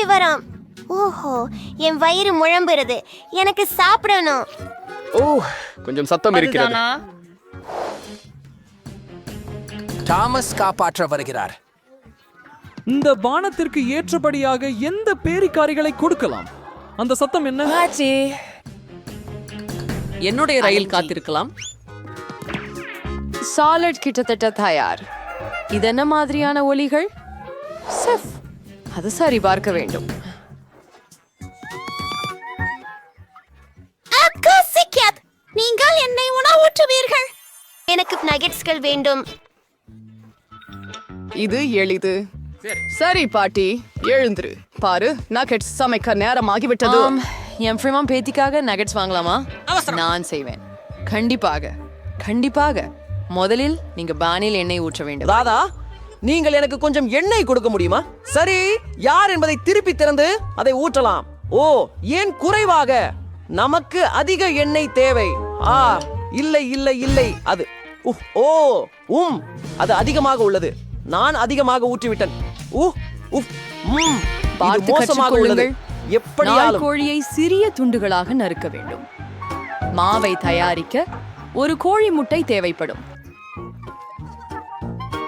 விவரம். ஓஹோ என் வயிறு முழம்புறது. எனக்கு சாப்பிடணும். ஓ கொஞ்சம் சத்தம் இருக்கிறது. தாமஸ் காப்பாற்ற வருகிறார். இந்த பானத்திற்கு ஏற்றபடியாக எந்த பேரிக்காரிகளை கொடுக்கலாம்? அந்த சத்தம் என்ன? ஆச்சி. என்னுடைய ரயில் காத்திருக்கலாம். சாலட் கிட்டத்தட்ட தயார். இது என்ன மாதிரியான ஒலிகள்? அது சரி பார்க்க வேண்டும். நீங்கள் என்னை உணவூட்டுவீர்கள். எனக்கு நகெட்ஸ்கள் வேண்டும். இது எளிது. சரி பாட்டி எழுந்துரு. பாரு நகெட்ஸ் சமைக்க நேரமாகிவிட்டது. என் ஃப்ரிமாம் பேத்திக்காக நகெட்ஸ் வாங்கலாமா? நான் செய்வேன். கண்டிப்பாக கண்டிப்பாக. முதலில் நீங்க பானில் எண்ணெய் ஊற்ற வேண்டும். ராதா நீங்கள் எனக்கு கொஞ்சம் எண்ணெய் கொடுக்க முடியுமா? சரி யார் என்பதை திருப்பி திறந்து அதை ஊற்றலாம். ஓ ஏன் குறைவாக? நமக்கு அதிக எண்ணெய் தேவை. ஆ இல்லை இல்லை இல்லை அது. ஓ உம் அது அதிகமாக உள்ளது. நான் அதிகமாக ஊற்றிவிட்டேன். உஹ், உஃப், ம், இது பார்த்து மோசமாக உள்ளது. எப்படியாலும். கோழியை சிறிய துண்டுகளாக நறுக்க வேண்டும். மாவை தயாரிக்க ஒரு கோழி முட்டை தேவைப்படும்.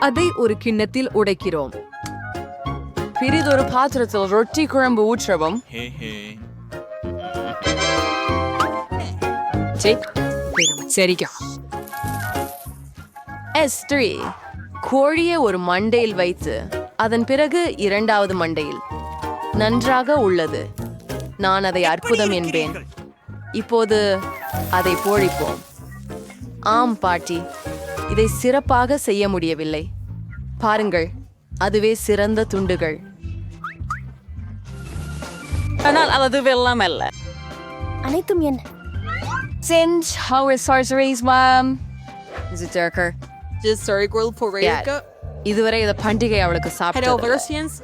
அதை ஒரு கிண்ணத்தில் உடைக்கிறோம். பிரிதொரு பாத்திரத்தில் ரொட்டி குழம்பு ஊற்றவும். சரிக்கா. எஸ் த்ரீ கோழியை ஒரு மண்டையில் வைத்து அதன் பிறகு இரண்டாவது மண்டையில். நன்றாக உள்ளது. நான் அதை அற்புதம் என்பேன். இப்போது அதை போழிப்போம். ஆம் பாட்டி. இதை சிறப்பாக செய்ய முடியவில்லை பாருங்கள் அதுவே சிறந்த துண்டுகள் ஆனால் அது வெள்ளம் அல்ல அனைத்தும் என்ன Since how is sorceries, mom? Is it darker? Just circle for Yeah. இதுவரை இத பண்டிகை அவளுக்கு சாப்பிட்டது Russians.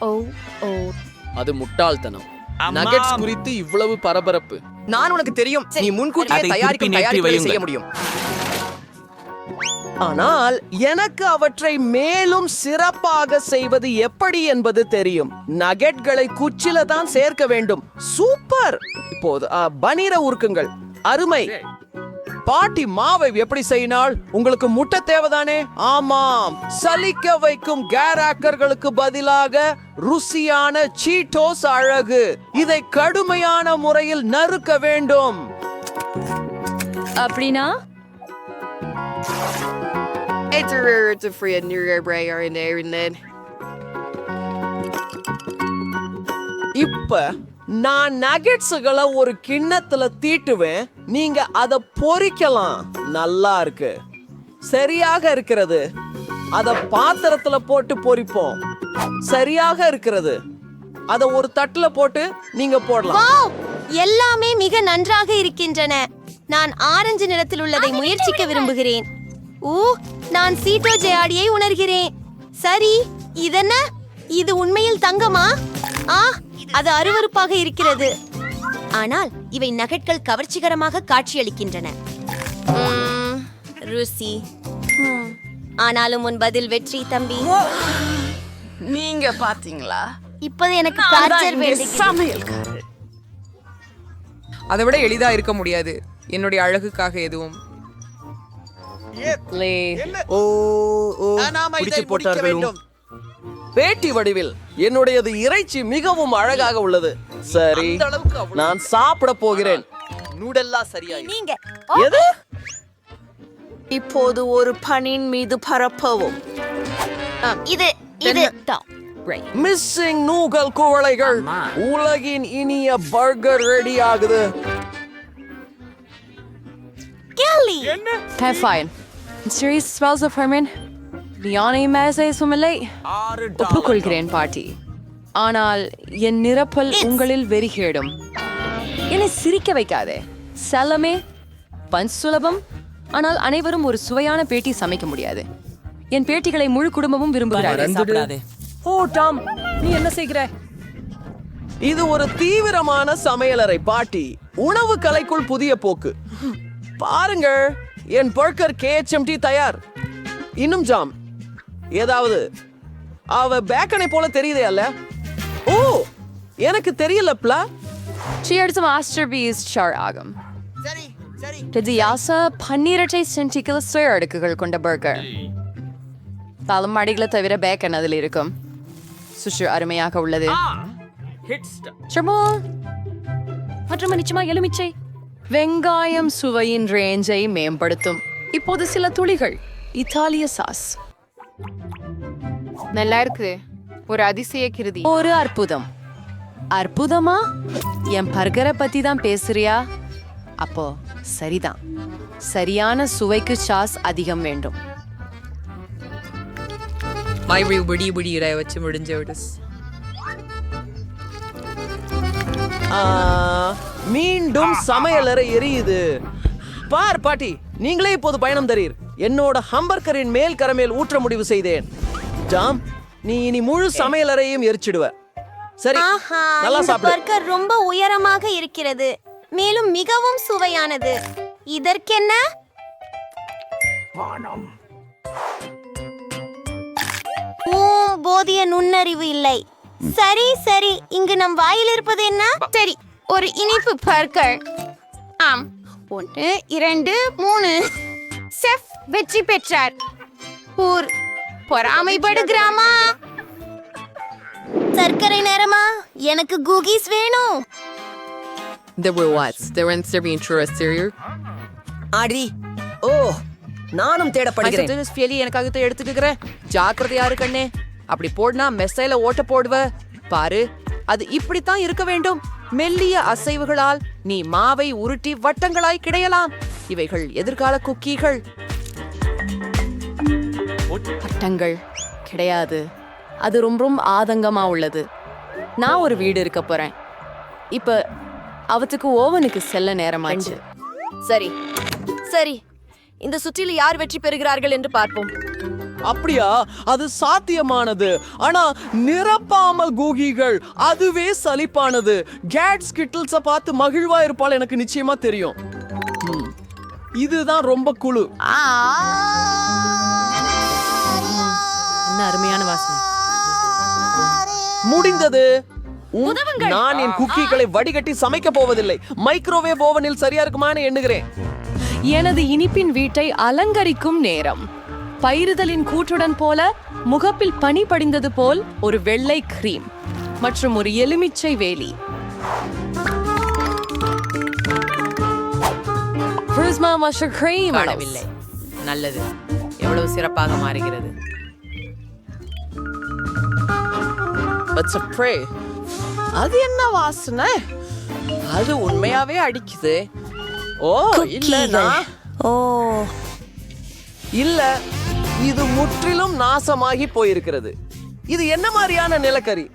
ஓ ஓ அது முட்டாள்தனம் நகெட்ஸ் குறித்து இவ்வளவு பரபரப்பு. நான் உனக்கு தெரியும். நீ முன்கூட்டியே தயாரிக்கும் தயாரிப்புகளை. செய்ய முடியும். ஆனால் எனக்கு அவற்றை மேலும் சிறப்பாக செய்வது எப்படி என்பது தெரியும். நகெட்களை குச்சில தான் சேர்க்க வேண்டும். சூப்பர்! இப்போது பனீர உருக்குங்கள். அருமை. பாட்டி மாவை எப்படி செய்யினாள்? உங்களுக்கு முட்டை தேவைதானே? ஆமாம். சலிக்க வைக்கும் கேராக்கர்களுக்கு பதிலாக ருசியான சீட்டோஸ் அழகு. இதை கடுமையான முறையில் நறுக்க வேண்டும். அப்படின்னா? It's a rare, it's a free and new rare brayer in there and then. இப்ப நான் நகெட்ஸுகளை ஒரு கிண்ணத்துல தீட்டுவேன். நீங்க அத பொரிக்கலாம் நல்லா இருக்கு. சரியாக இருக்கிறது. அத பாத்திரத்துல போட்டு பொரிப்போம் சரியாக இருக்கிறது. அத ஒரு தட்டுல போட்டு நீங்க போடலாம். வாவ்! எல்லாமே மிக நன்றாக இருக்கின்றன. நான் ஆரஞ்சு நிறத்தில் உள்ளதை முயற்சிக்க விரும்புகிறேன். ஊ நான் சீட்டோ ஜெயாடியை உணர்கிறேன். சரி இதென்ன? இது உண்மையில் தங்கமா? ஆ அது அருவருப்பாக இருக்கிறது. ஆனால் இவை நகட்கள் கவர்ச்சிகரமாக காட்சியளிக்கின்றன. ம், ருசி. ஆனாலும் உன் பதில் வெற்றி தம்பி. நீங்க பாத்தீங்களா? இப்போது எனக்கு காய்ச்சல் அதை விட எளிதா இருக்க முடியாது. என்னுடைய அழகுக்காக எதுவும். ஓ ஓ. பிடிச்சு பேட்டி வடிவில் என்னுடையது இறைச்சி மிகவும் அழகாக உள்ளது. சரி நான் சாப்பிட போகிறேன். நூடெல்லாம் சரியாயி நீங்க. எது? இப்போது ஒரு பனின் மீது பரப்பவும். இது இது. மிஸ்ஸிங் நூகல் குவளைகள். உலகின் இனிய பர்கர் ரெடி ஆகுது. கேலி Okay, fine. Serious smells of Herman. Liane மேசை சுமில்லை ஒப்புக்கொள்கிறேன் பாட்டி. ஆனால் என் நிரப்பல் உங்களில் வெறிகேடும் என்னை சிரிக்க வைக்காதே. செல்லமே பஞ்ச் சுலபம். ஆனால் அனைவரும் ஒரு சுவையான பேட்டி சமைக்க முடியாது. என் பேட்டிகளை முழு குடும்பமும் விரும்புகிறார்கள். ஓ டாம் நீ என்ன செய்கிற? இது ஒரு தீவிரமான சமையலறை பாட்டி. உணவு கலைக்குள் புதிய போக்கு. பாருங்கள் என் பர்கர் கேஎச்எம்டி தயார். இன்னும் ஜாம். ஏதாவது அவ பேக்கனை போல தெரியுதே அல்ல? ஓ எனக்கு தெரியலப்ல. Cheers master beast char ஆகும் வித்தியாச பன்னிரட்டை சென்டிக்கல் சுய அடுக்குகள் கொண்ட பர்கர் தலம் அடிகளை தவிர பேக்கன் அதில் இருக்கும் சுஷு அருமையாக உள்ளது மற்றும் நிச்சயமா எலுமிச்சை வெங்காயம் சுவையின் ரேஞ்சை மேம்படுத்தும் இப்போது சில துளிகள் இத்தாலிய சாஸ் நல்லா இருக்குது ஒரு அதிசய கிருதி. ஒரு அற்புதம். அற்புதமா? என் பர்கரை பத்தி தான் பேசுறியா? அப்போ சரிதான். சரியான சுவைக்கு சாஸ் அதிகம் வேண்டும். மைவி பிடி வச்சு முடிஞ்ச மீண்டும் சமையலறை எரியுது. பார் பாட்டி நீங்களே இப்போது பயணம் தரீர். என்னோட ஹம்பர்கரின் மேல் கரமேல் ஊற்ற முடிவு செய்தேன். ஜாம் நீ இனி முழு சமையலறையும் எரிச்சிடுவ. சரி ஆஹா நல்லா இந்த சாப்பிடு. பர்கர் ரொம்ப உயரமாக இருக்கிறது. மேலும் மிகவும் சுவையானது. இதற்கென்ன? ஊம், போதிய நுண்ணறிவு இல்லை. சரி சரி இங்கு நம் வாயில் இருப்பது என்ன? சரி ஒரு இனிப்பு பர்கர். ஆம் ஒன்று இரண்டு மூணு. செஃப் வெற்றி பெற்றார். ஊர் பொறாமைப்படுகிறாமா சர்க்கரை நேரமா? எனக்கு குகீஸ் வேணும். There were what? There were through a cereal. அடி ஓ நானும் தேடப்படுகிறேன். ஃபெலி எனக்காக இதை எடுத்துக்கிறேன் ஜாக்கிரதையா இருக்கண்ணே அப்படி போடுனா மெஸ்ஸைல ஓட்ட போடுவ. பாரு அது இப்படித்தான் இருக்க வேண்டும். மெல்லிய அசைவுகளால் நீ மாவை உருட்டி வட்டங்களாய் கிடையலாம் இவைகள் எதிர்கால குக்கீகள். பட்டங்கள். கிடையாது. அது ரொம்ப ரொம்ப ஆதங்கமா உள்ளது. நான் ஒரு வீடு இருக்க போறேன். இப்ப அவத்துக்கு ஓவனுக்கு செல்ல நேரமாச்சு. சரி. சரி. இந்த சுற்றில் யார் வெற்றி பெறுகிறார்கள் என்று பார்ப்போம். அப்படியா? அது சாத்தியமானது. ஆனா நிரப்பாமல் கூகிகள் அதுவே சலிப்பானது. கேட்ஸ் கிட்டில்ஸ பார்த்து மகிழ்வா இருப்பாள் எனக்கு நிச்சயமா தெரியும். இதுதான் ரொம்ப குழு. என்ன அருமையான வாசனை. முடிந்தது. நான் என் குக்கீகளை வடிகட்டி சமைக்க போவதில்லை. மைக்ரோவேவ் ஓவனில் சரியா இருக்குமான்னு எண்ணுகிறேன். எனது இனிப்பின் வீட்டை அலங்கரிக்கும் நேரம். பயிறுதலின் கூற்றுடன் போல முகப்பில் பனி படிந்தது போல் ஒரு வெள்ளை கிரீம் மற்றும் ஒரு எலுமிச்சை வேலி. நல்லது. எவ்வளவு சிறப்பாக மாறுகிறது. It's a prey. அது என்ன வாசனை? அது உண்மையாவே அடிக்குது. ஓ இல்ல ஓ. இல்ல இது முற்றிலும் நாசமாகி போயிருக்கிறது. இது என்ன மாதிரியான நிலக்கரி?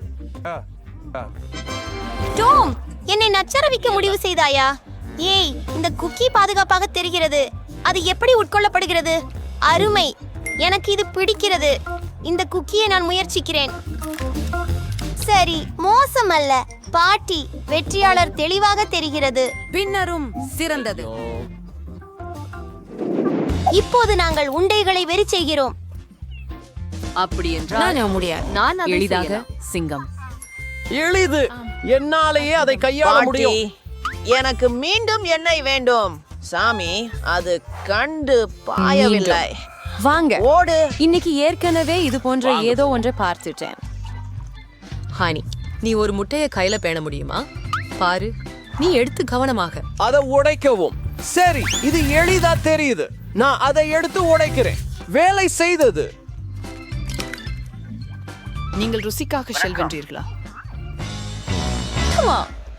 டோம் என்னை நச்சரவிக்க முடிவு செய்தாயா? ஏய் இந்த குக்கி பாதுகாப்பாக தெரிகிறது. அது எப்படி உட்கொள்ளப்படுகிறது? அருமை எனக்கு இது பிடிக்கிறது. இந்த குக்கியை நான் முயற்சிக்கிறேன். சரி மோசமல்ல. பாட்டி வெற்றியாளர் தெளிவாக தெரிகிறது. பின்னரும் சிறந்தது. இப்போது நாங்கள் உண்டைகளை வெறி செய்கிறோம். அப்படி என்றால் முடியாது. நான் அதை எளிதாக செய்யலாம். சிங்கம். எளிது. என்னாலேயே அதை கையாள முடியும். எனக்கு மீண்டும் எண்ணெய் வேண்டும். சாமி அது கண்டு பாயவில்லை. வாங்க. ஓடு. இன்னைக்கு ஏற்கனவே இது போன்ற ஏதோ ஒன்றை பார்த்துட்டேன். ஹானி நீ ஒரு முட்டையை கையில பேண முடியுமா? பாரு நீ எடுத்து கவனமாக. அதை உடைக்கவும். சரி இது எளிதா தெரியுது. நான் அதை எடுத்து உடைக்கிறேன். வேலை செய்தது. நீங்கள் ருசிக்காக.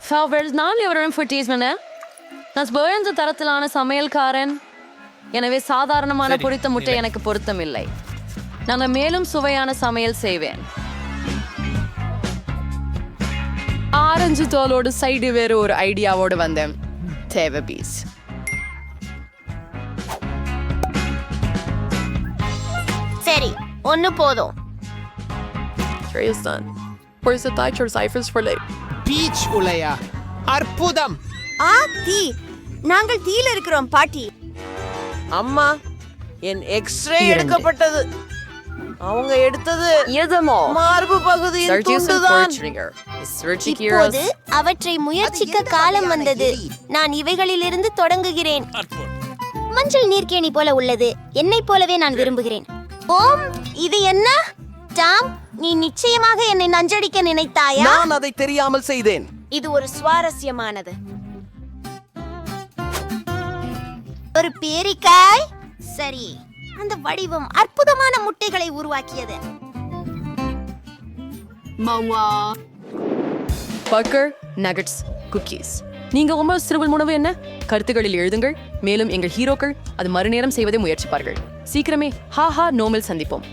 Favors நாள் எவரும் ஃபுட்டீஸ் பண்ண நான் ஸ்பேர்ன்ஸ் தரத்திலான சமையல்காரன். எனவே சாதாரணமான பொரித்த முட்டை எனக்கு பொருத்தமில்லை. நான் மேலும் சுவையான சமையல் செய்வேன். ஆரஞ்சு தோலோடு சைடு வேறு ஒரு ஐடியாவோடு வந்தேன். தேவை பீஸ் சரி ஒன்னு போதும். Curious done. Where's the Thatcher ciphers for late? பீச் உலையா? அற்புதம்! ஆ தீ. நாங்கள் தீல இருக்கிறோம் பாட்டி. அம்மா என் எக்ஸ்ரே எடுக்கப்பட்டது. அவங்க எடுத்தது எதமோ மார்பு பகுதியின் துண்டுதான். இப்போது அவற்றை முயற்சிக்க காலம் வந்தது. நான் இவைகளிலிருந்து தொடங்குகிறேன். மஞ்சள் நீர்க்கேணி போல உள்ளது. என்னை போலவே நான் விரும்புகிறேன். ஓம் இது என்ன? டாம் நீ நிச்சயமாக என்னை நஞ்சடிக்க நினைத்தாயா? நான் அதை தெரியாமல் செய்தேன். இது ஒரு சுவாரஸ்யமானது. ஒரு பேரிக்காய்? சரி. அந்த வடிவம் அற்புதமான முட்டைகளை உருவாக்கியது. பர்கர் நகட்ஸ் குக்கீஸ் நீங்க உம சிறுவல் உணவு என்ன? கருத்துகளில் எழுதுங்கள் மேலும் எங்கள் ஹீரோக்கள் அது மறுநேரம் செய்வதை முயற்சிப்பார்கள் சீக்கிரமே ஹா ஹா நோமில் சந்திப்போம்.